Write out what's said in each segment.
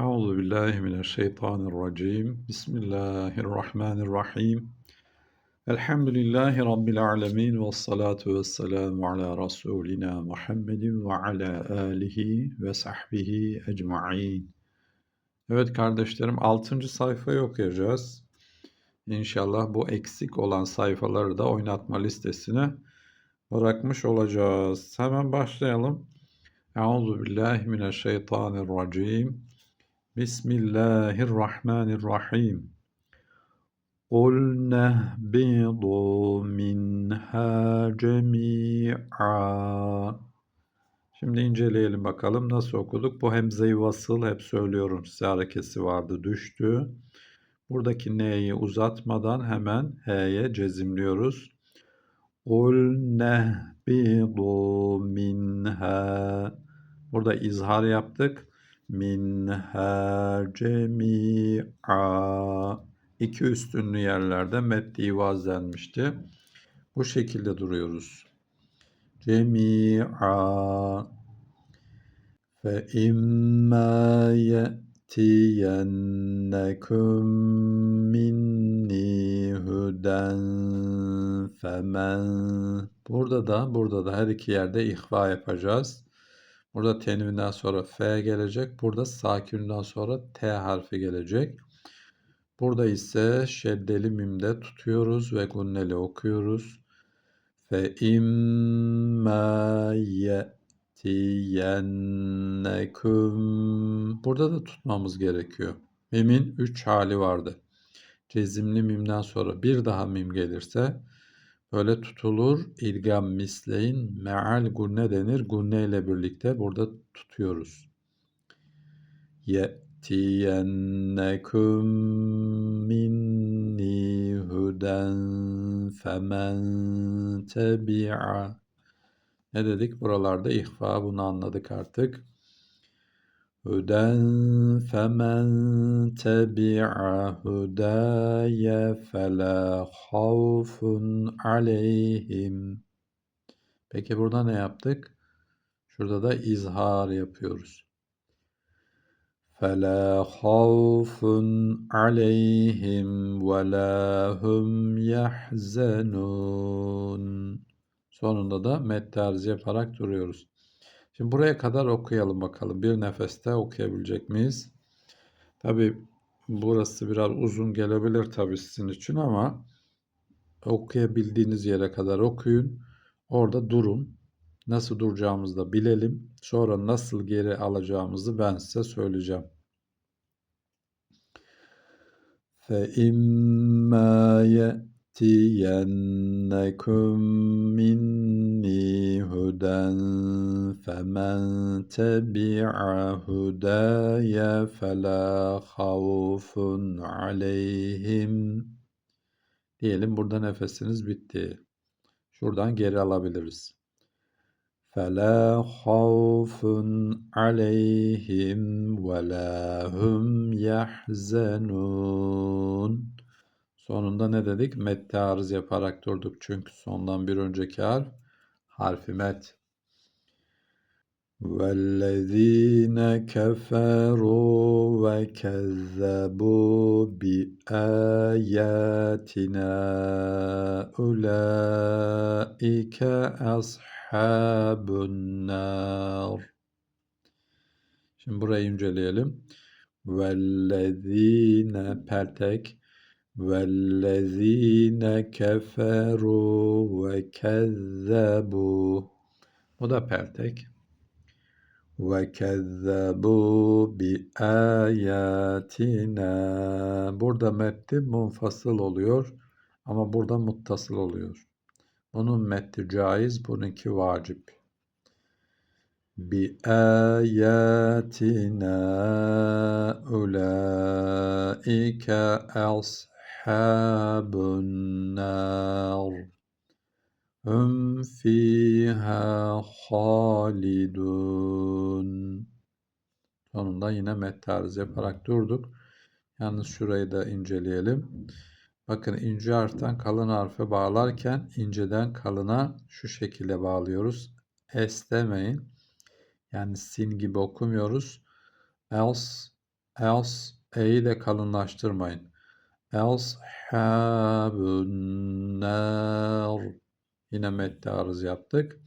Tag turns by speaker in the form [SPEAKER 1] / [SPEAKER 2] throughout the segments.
[SPEAKER 1] Euzu billahi mineşşeytanirracim. Bismillahirrahmanirrahim. Elhamdülillahi rabbil alamin ve salatu vesselamu ala rasulina Muhammedin ve ala alihi ve sahbihi ecmaîn. Evet kardeşlerim 6. sayfayı okuyacağız. İnşallah bu eksik olan sayfaları da oynatma listesine bırakmış olacağız. Hemen başlayalım. Euzu billahi mineşşeytanirracim. Bismillahirrahmanirrahim. قُلْ نَهْبِطُوا مِنْهَا جَمِيعًا Şimdi inceleyelim bakalım nasıl okuduk. Bu hemze-i vasıl hep söylüyorum size harekesi vardı düştü. Buradaki n'yi uzatmadan hemen h'ye cezimliyoruz. قُلْ نَهْبِطُوا مِنْهَا Burada izhar yaptık minha cemi'a iki üstünlü yerlerde meddi ivaz denmişti. Bu şekilde duruyoruz. Cemi'a fe imma ye'tiyennekum minni huden femen Burada da burada da her iki yerde ihva yapacağız. Burada tenvinden sonra F gelecek. Burada sakinden sonra T harfi gelecek. Burada ise şeddeli mimde tutuyoruz ve gunneli okuyoruz. Fe imma yetiyennekum Burada da tutmamız gerekiyor. Mimin 3 hali vardı. Cezimli mimden sonra bir daha mim gelirse Böyle tutulur. İlgam misleyin meal gunne denir. Gunne ile birlikte burada tutuyoruz. Ye'tiyennekum minni huden femen tebi'a Ne dedik? Buralarda ihfa bunu anladık artık. Huden femen tebi'a hudaya fela havfun aleyhim. Peki burada ne yaptık? Şurada da izhar yapıyoruz. فَلَا خَوْفٌ عَلَيْهِمْ وَلَا هُمْ يَحْزَنُونَ Sonunda da mettarz yaparak duruyoruz. Şimdi buraya kadar okuyalım bakalım. Bir nefeste okuyabilecek miyiz? Tabi burası biraz uzun gelebilir tabi sizin için ama okuyabildiğiniz yere kadar okuyun. Orada durun. Nasıl duracağımızı da bilelim. Sonra nasıl geri alacağımızı ben size söyleyeceğim. فَإِمَّا يَأْتِيَنَّكُمْ مِنِّي هُدًى فَمَنْ تَبِعَ هُدَايَ فَلَا خَوْفٌ عَلَيْهِمْ Diyelim burada nefesiniz bitti. Şuradan geri alabiliriz. فَلَا خَوْفٌ عَلَيْهِمْ وَلَا هُمْ يَحْزَنُونَ Sonunda ne dedik? Mette arız yaparak durduk. Çünkü sondan bir önceki harf harfi met. وَالَّذ۪ينَ كَفَرُوا وَكَذَّبُوا بِآيَاتِنَا أُولَٰئِكَ أَصْحَابُ النَّارِ Şimdi burayı inceleyelim. وَالَّذ۪ينَ pertek وَالَّذ۪ينَ كَفَرُوا وَكَذَّبُوا Bu da peltek. وَكَذَّبُوا بِآيَاتِنَا Burada metti munfasıl oluyor ama burada muttasıl oluyor. Bunun metti caiz, bununki vacip. بِآيَاتِنَا أُولَٰئِكَ أَصْحَابُ ashabun nar hum fiha halidun Sonunda yine met tarzı yaparak durduk. Yalnız şurayı da inceleyelim. Bakın ince harften kalın harfe bağlarken inceden kalına şu şekilde bağlıyoruz. S demeyin. Yani sin gibi okumuyoruz. Else, else E'yi de kalınlaştırmayın. Ashabun nar. Yine medde arız yaptık.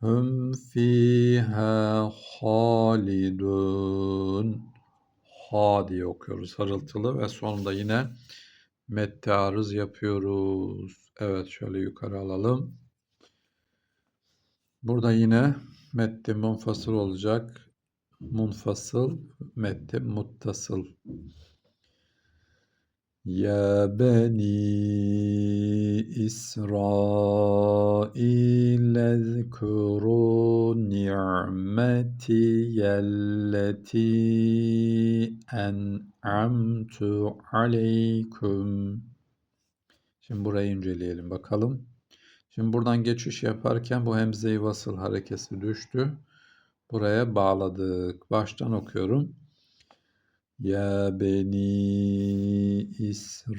[SPEAKER 1] Hum fiha halidun. Ha diye okuyoruz harıltılı ve sonunda yine medde arız yapıyoruz. Evet şöyle yukarı alalım. Burada yine medde munfasıl olacak. Munfasıl, medde muttasıl. يا بني إسرائيل اذكروا نعمتي التي أنعمت عليكم Şimdi burayı inceleyelim bakalım. Şimdi buradan geçiş yaparken bu hemze-i vasıl harekesi düştü. Buraya bağladık. Baştan okuyorum. Ya beni İsrail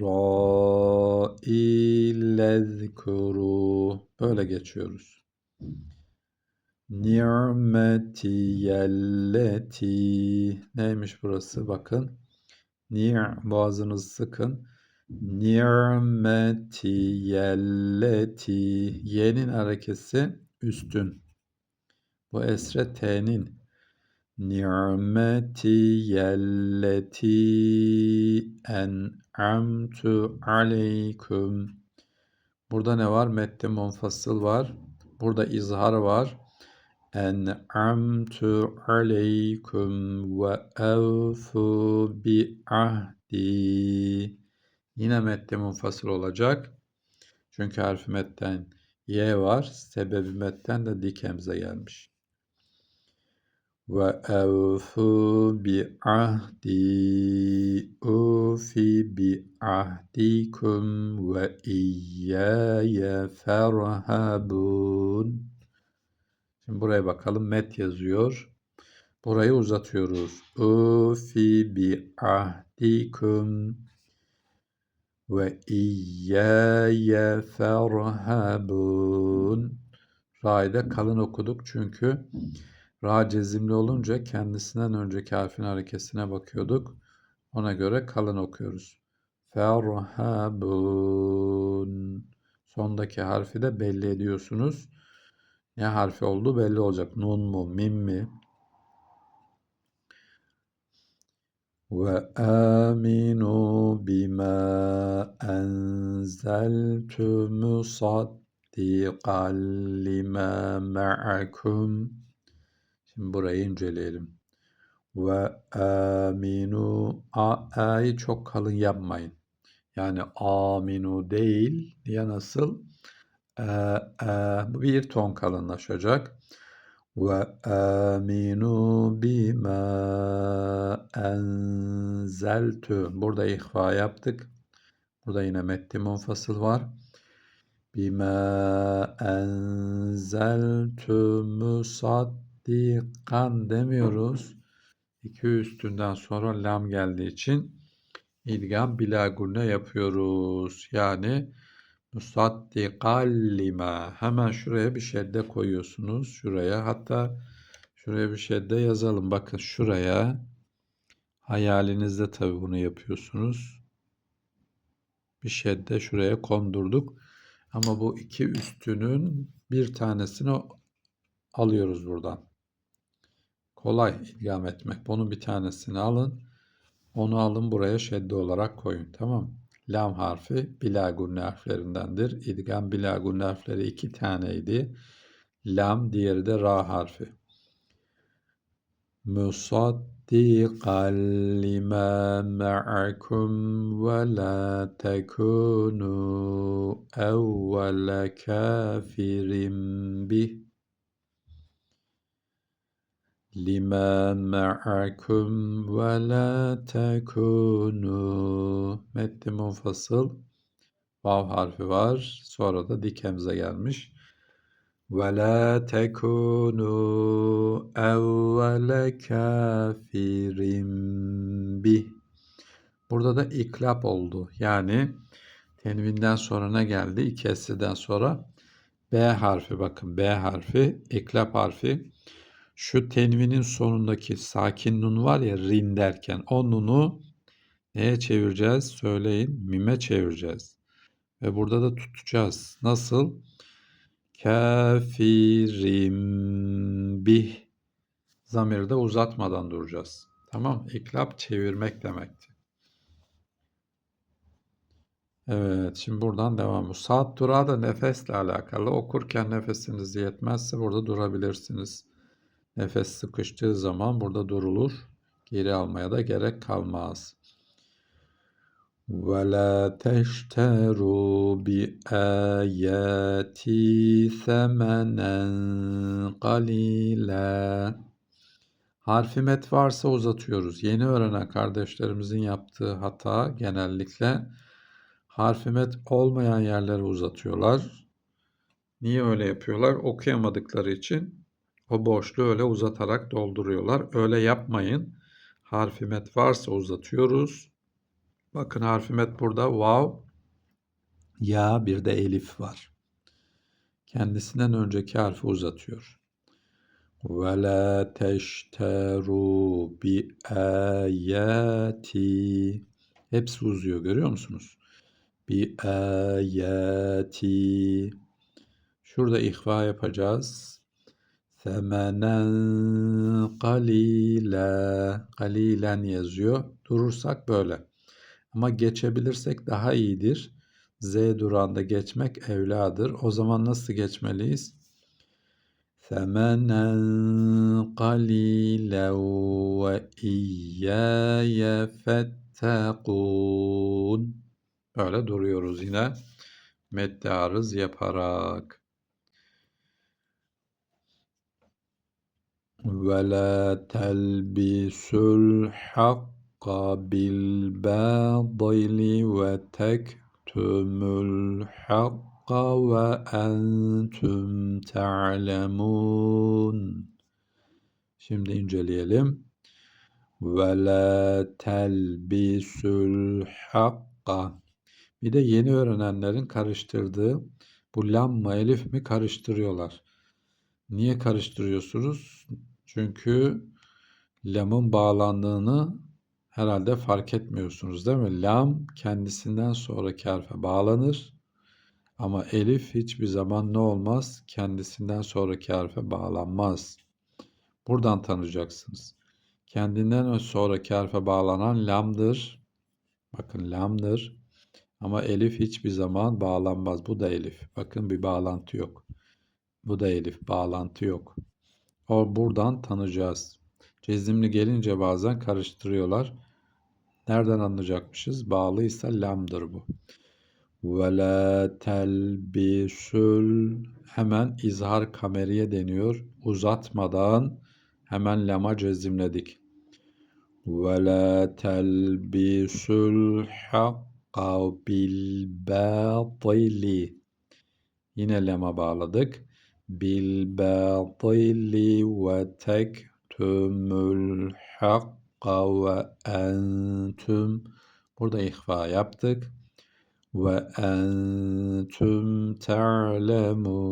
[SPEAKER 1] ezkuru. Böyle geçiyoruz. Ni'meti yelleti. Neymiş burası? Bakın. Ni' boğazınızı sıkın. Ni'meti yelleti. Y'nin harekesi üstün. Bu esre T'nin ni'meti yelleti en'amtu aleykum. Burada ne var? Mette munfasıl var. Burada izhar var. En'amtu aleykum ve evfu bi ahdi. Yine mette munfasıl olacak. Çünkü harfi metten y var. Sebebi metten de dik gelmiş ve evfu bi ahdi ufi bi ahdikum ve iyyaya ferhabun. Şimdi buraya bakalım. Met yazıyor. Burayı uzatıyoruz. Ufi bi ahdikum ve iyyaya ferhabun. Ra'yı da kalın okuduk çünkü Ra cezimli olunca kendisinden önceki harfin harekesine bakıyorduk. Ona göre kalın okuyoruz. Ferhabun. Sondaki harfi de belli ediyorsunuz. Ne harfi olduğu belli olacak. Nun mu, mim mi? Ve aminu bima enzeltu musaddiqan lima ma'akum. Şimdi burayı inceleyelim. Ve aminu a'yı çok kalın yapmayın. Yani aminu değil diye nasıl? E, e, bir ton kalınlaşacak. Ve aminu bima enzeltu. Burada ihfa yaptık. Burada yine metti munfasıl var. Bima enzeltu musad Dikan demiyoruz. İki üstünden sonra lam geldiği için idgam bila gurne yapıyoruz. Yani musaddikal. Hemen şuraya bir şedde koyuyorsunuz. Şuraya hatta şuraya bir şedde yazalım. Bakın şuraya hayalinizde tabi bunu yapıyorsunuz. Bir şedde şuraya kondurduk. Ama bu iki üstünün bir tanesini alıyoruz buradan kolay idgam etmek. Bunun bir tanesini alın. Onu alın buraya şedde olarak koyun. Tamam Lam harfi bilagun harflerindendir. İdgam bilagun harfleri iki taneydi. Lam diğeri de ra harfi. Musaddiqan lima ma'akum ve la tekunu evvele kafirin ma'akum ve la tekunu. Metni munfasıl. Vav harfi var. Sonra da dik hemze gelmiş. Ve la tekunu evvele kafirin bih burada da iklap oldu. Yani tenvinden sonra ne geldi? İki esriden sonra B harfi. Bakın B harfi iklap harfi Şu tenvinin sonundaki sakin nun var ya rin derken o nunu neye çevireceğiz? Söyleyin. Mime çevireceğiz. Ve burada da tutacağız. Nasıl? Kafirim bih. Zamiri de uzatmadan duracağız. Tamam. İklap çevirmek demekti. Evet, şimdi buradan devam. Saat durağı da nefesle alakalı. Okurken nefesiniz yetmezse burada durabilirsiniz. Nefes sıkıştığı zaman burada durulur. Geri almaya da gerek kalmaz. وَلَا تَشْتَرُوا بِآيَاتِي ثَمَنًا قَلِيلًا Harfi met varsa uzatıyoruz. Yeni öğrenen kardeşlerimizin yaptığı hata genellikle harfi met olmayan yerleri uzatıyorlar. Niye öyle yapıyorlar? Okuyamadıkları için o boşluğu öyle uzatarak dolduruyorlar. Öyle yapmayın. Harfimet varsa uzatıyoruz. Bakın harfimet burada vav, ya bir de elif var. Kendisinden önceki harfi uzatıyor. Ve la teşteru bi ayati. Hepsi uzuyor görüyor musunuz? Bi ayati. Şurada ihva yapacağız. Semenen kalila. Kalilen yazıyor. Durursak böyle. Ama geçebilirsek daha iyidir. Z durağında geçmek evladır. O zaman nasıl geçmeliyiz? Semenen qalilen ve iyyâye fettekûn. Böyle duruyoruz yine. ve la telbisul hakka bil batili ve tektumul hakka ve entum ta'lemun. Şimdi inceleyelim. Ve la telbisul hakka. Bir de yeni öğrenenlerin karıştırdığı bu lamma elif mi karıştırıyorlar. Niye karıştırıyorsunuz? Çünkü lamın bağlandığını herhalde fark etmiyorsunuz değil mi? Lam kendisinden sonraki harfe bağlanır. Ama elif hiçbir zaman ne olmaz? Kendisinden sonraki harfe bağlanmaz. Buradan tanıyacaksınız. Kendinden sonraki harfe bağlanan lamdır. Bakın lamdır. Ama elif hiçbir zaman bağlanmaz. Bu da elif. Bakın bir bağlantı yok. Bu da elif. Bağlantı yok. O buradan tanıyacağız. Cezimli gelince bazen karıştırıyorlar. Nereden anlayacakmışız? Bağlıysa lamdır bu. Ve la telbisul hemen izhar kameriye deniyor. Uzatmadan hemen lama cezimledik. Ve la telbisul hakka bil batili. Yine lema bağladık. Bil batili ve tektumul hakka ve entüm. Burada ihfa yaptık. Ve entüm te'lemun.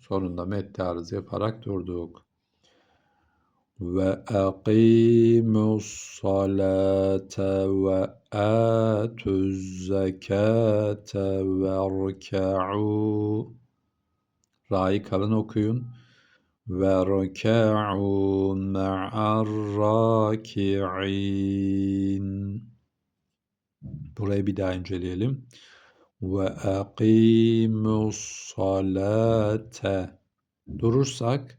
[SPEAKER 1] Sonunda metti arız yaparak durduk. Ve aqimus salate ve atuz zekate ve rka'u. Ra'yı kalın okuyun. Ve rka'u ma'ar raki'in. Burayı bir daha inceleyelim. Ve aqimus salate. Durursak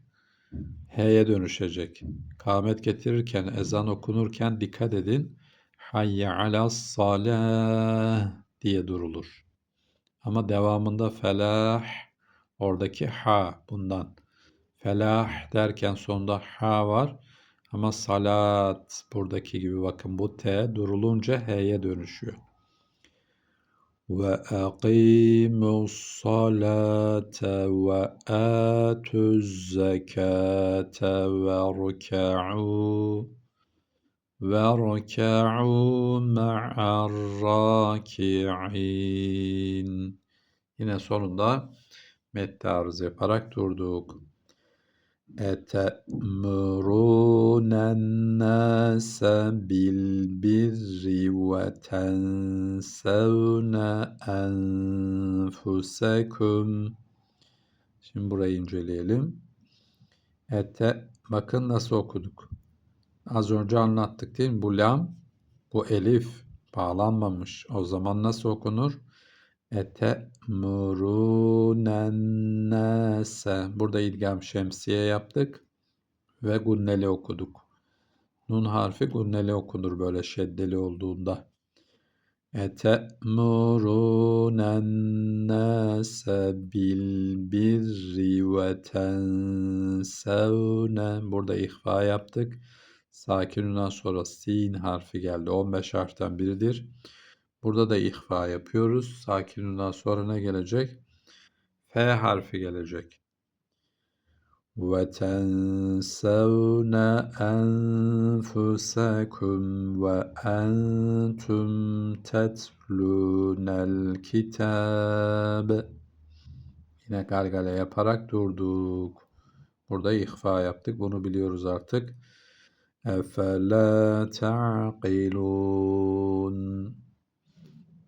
[SPEAKER 1] H'ye dönüşecek. Kamet getirirken, ezan okunurken dikkat edin. Hayye alas salah diye durulur. Ama devamında felah oradaki ha bundan. Felah derken sonunda ha var. Ama salat buradaki gibi bakın bu T durulunca H'ye dönüşüyor. Ve aqimus salate ve atuz zekate ve ruka'u ve ruka'u ma'ar raki'in. Yine sonunda Metni arz yaparak durduk. Ete'murûnen nâse bil birri ve tensevne enfusekum. Şimdi burayı inceleyelim. Ete bakın nasıl okuduk. Az önce anlattık değil mi? Bu lam, bu elif bağlanmamış. O zaman nasıl okunur? Ete'murunennâse. Burada idgam şemsiye yaptık ve gunneli okuduk. Nun harfi gunneli okunur böyle şeddeli olduğunda. Ete'murunennâse bil birri ve tensevne. Burada ihfa yaptık. Sakinundan sonra sin harfi geldi. 15 harften biridir. Burada da ihfa yapıyoruz. Sakinundan sonra ne gelecek? F harfi gelecek. Ve tensevne enfusekum ve entum tetlunel kitab. Yine galgale yaparak durduk. Burada ihfa yaptık. Bunu biliyoruz artık. Efela ta'qilun.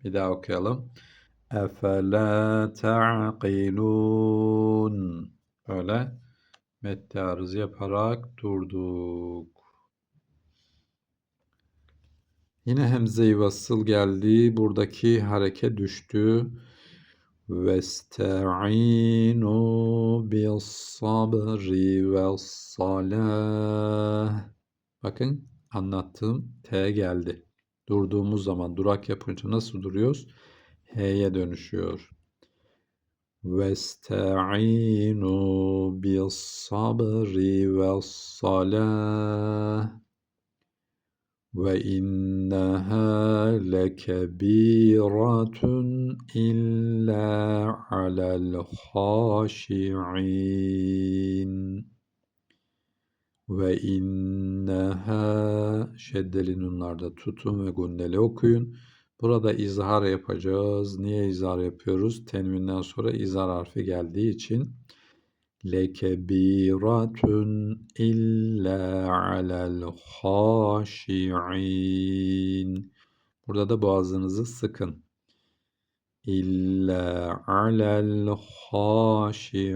[SPEAKER 1] Bir daha okuyalım. Efela ta'qilun. Böyle metni arız yaparak durduk. Yine hemze-i vasıl geldi. Buradaki hareke düştü. Vesta'inu bis sabri ve salah. Bakın anlattığım T geldi. Durduğumuz zaman durak yapınca nasıl duruyoruz? H'ye dönüşüyor. Vesta'inu bis sabri ve salah ve inneha lekebiratun illa alel haşi'in ve inneha şeddeli nunlarda tutun ve gunneli okuyun. Burada izhar yapacağız. Niye izhar yapıyoruz? Tenvinden sonra izhar harfi geldiği için. Lekebiratun illa alel haşi'in. Burada da boğazınızı sıkın. İlla alel haşi'in.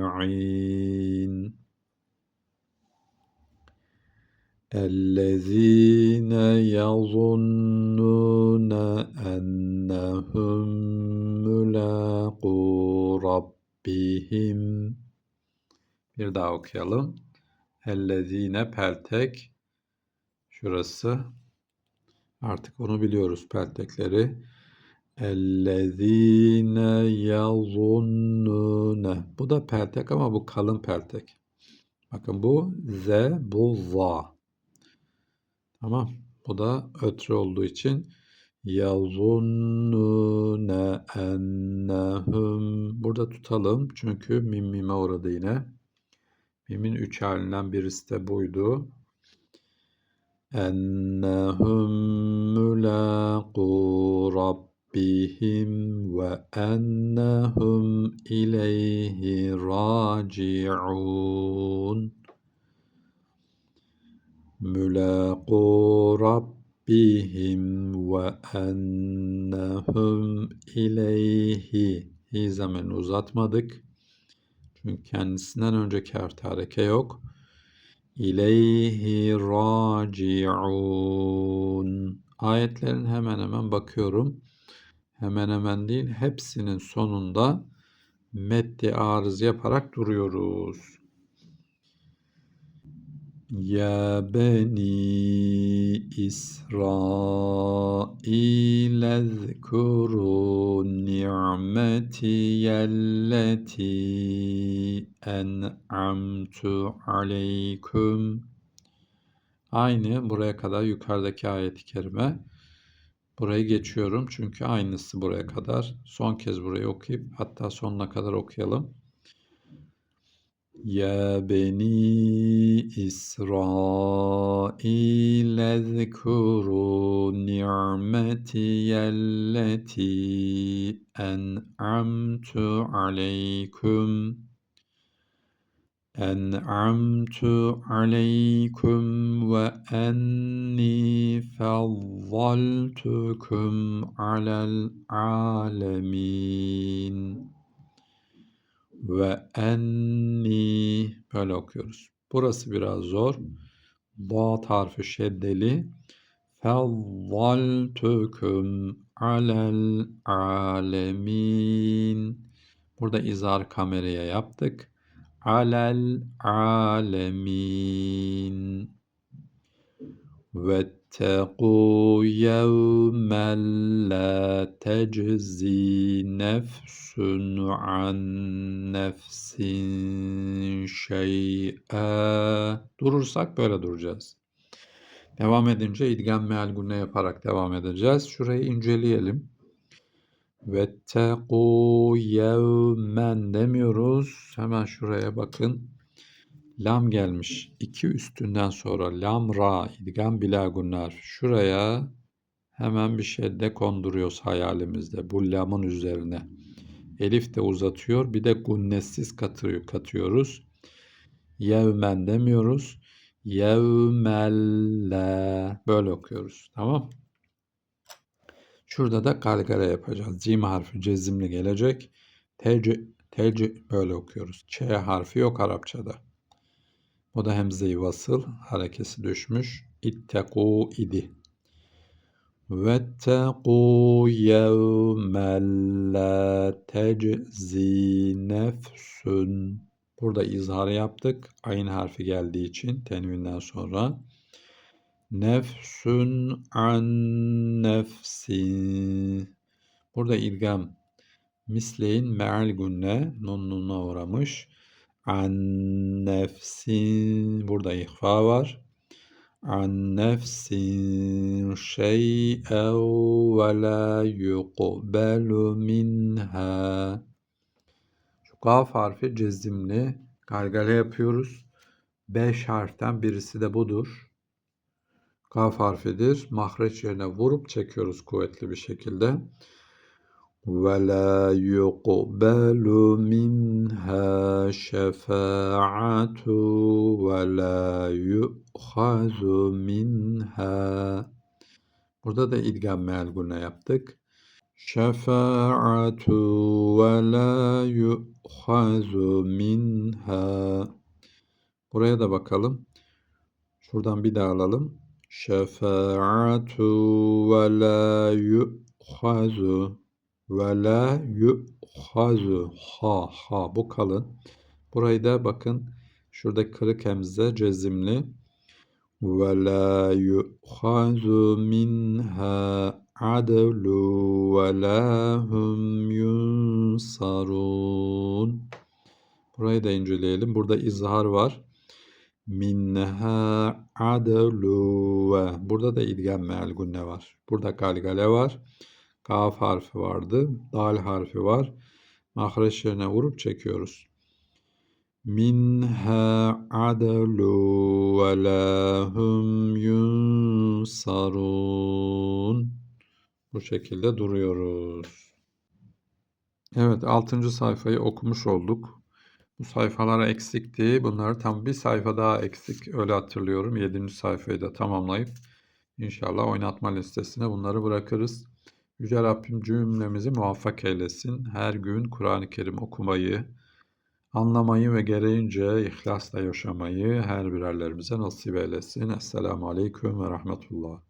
[SPEAKER 1] الذين يظنون أنهم ملاقو ربهم Bir daha okuyalım. Ellezine peltek. Şurası. Artık onu biliyoruz peltekleri. Ellezine yazunnune. Bu da peltek ama bu kalın peltek. Bakın bu z, bu za. Tamam. Bu da ötre olduğu için yazunnune ennehum burada tutalım çünkü mim mime uğradı yine. Mimin üç halinden birisi de buydu. Ennehum mulaqu rabbihim ve ennehum ileyhi raciun mülaku rabbihim ve ennehum ileyhi hizamen uzatmadık. Çünkü kendisinden önceki harf hareke yok. İleyhi raciun. Ayetlerin hemen hemen bakıyorum. Hemen hemen değil, hepsinin sonunda meddi arız yaparak duruyoruz. Ya beni İsrail ezkuru ni'metiyelleti en'amtu aleykum. Aynı buraya kadar yukarıdaki ayet-i kerime. Burayı geçiyorum çünkü aynısı buraya kadar. Son kez burayı okuyup hatta sonuna kadar okuyalım. يا بني إسرائيل اذكروا نعمتي التي أنعمت عليكم. أنعمت عليكم وأني فضلتكم على العالمين. Ve enni böyle okuyoruz. Burası biraz zor. Dad harfi şeddeli. Fezzaltüküm alel alemin. Burada izar kameraya yaptık. Alel alemin. واتقوا يوما لا تجزي نفس عن نفس شيئا Durursak böyle duracağız. Devam edince idgam meal gunne yaparak devam edeceğiz. Şurayı inceleyelim. Vettekû yevmen demiyoruz. Hemen şuraya bakın. Lam gelmiş. İki üstünden sonra lam ra idgam bila gunnar. Şuraya hemen bir şedde konduruyoruz hayalimizde. Bu lamın üzerine. Elif de uzatıyor. Bir de gunnesiz katıyor, katıyoruz. Yevmen demiyoruz. Yevmelle. Böyle okuyoruz. Tamam. Şurada da galgara yapacağız. Cim harfi cezimli gelecek. Tec, tec böyle okuyoruz. Ç harfi yok Arapçada. O da hemze-i vasıl harekesi düşmüş. İttekû idi. Vettekû yevmen la teczi nefsün. Burada izhar yaptık. Ayın harfi geldiği için tenvinden sonra. Nefsün an nefsin. Burada ilgam misleyin me'al gunne nunnuna uğramış an nefsin burada ihfa var. An nefsin şey'en ve la yuqbelu minha. Şu kaf harfi cezimli. Gargale yapıyoruz. Beş harften birisi de budur. Kaf harfidir. Mahreç yerine vurup çekiyoruz kuvvetli bir şekilde. ولا يقبل منها شفاعة ولا يؤخذ minha. Burada da idgam meal gune yaptık. Şefaatu ve la yu'hazu minha. Buraya da bakalım. Şuradan bir daha alalım. Şefaatu ve la yu'hazu ve la yu'hazu ha ha bu kalın. Burayı da bakın şurada kırık hemze cezimli ve la yu'hazu minha adlu ve la hum yunsarun. Burayı da inceleyelim. Burada izhar var. Minha adlu ve. Burada da idgam meal gunne var. Burada galgale var. Kaf harfi vardı. Dal harfi var. Mahreç yerine vurup çekiyoruz. Minha adlu ve lahum yunsarun. Bu şekilde duruyoruz. Evet 6. sayfayı okumuş olduk. Bu sayfalara eksikti. Bunları tam bir sayfa daha eksik. Öyle hatırlıyorum. 7. sayfayı da tamamlayıp inşallah oynatma listesine bunları bırakırız. Yüce Rabbim cümlemizi muvaffak eylesin. Her gün Kur'an-ı Kerim okumayı, anlamayı ve gereğince ihlasla yaşamayı her birerlerimize nasip eylesin. Esselamu Aleyküm ve Rahmetullah.